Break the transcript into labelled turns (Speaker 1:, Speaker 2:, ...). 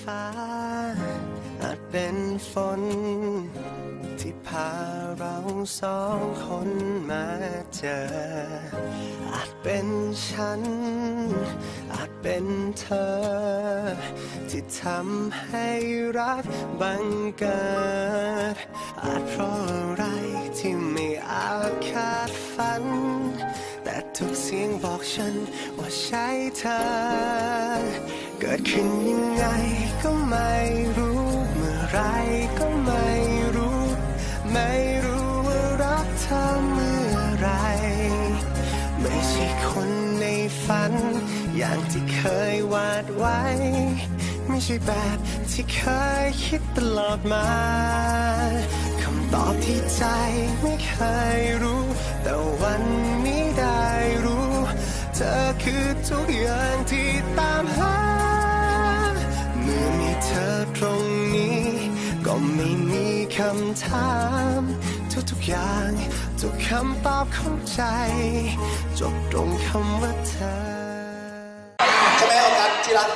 Speaker 1: ฟ้า อาจเป็นฝน ที่พาเราสองคนมาเจอ อาจเป็นฉัน อาจเป็นเธอ ที่ทำให้รักบังเกิด อาจเพราะอะไรที่ไม่อาจคาดฝันแต่ทุกเสียงบอกฉันว่าใช่เธอ กิดขึ้นยังไงก็ไม่รู้ เมื่อไรก็ไม่รู้ ไม่รู้ว่ารักเธอเมื่อไร ไม่ใช่คนในฝัน อย่างที่เคยวาดไว้ ไม่ใช่แบบที่เคยคิดตลอดมาคำตอบที่ใจไม่เคยรู้ แต่วันนี้ได้รู้ เธอคือทุกอย่างที่ ก็ไม่มีคำถาม ทุกๆอย่าง ทุกคำตอบของใจ จบตรงคำว่าเธอ
Speaker 2: ใช่ไหมออกัสที่รัก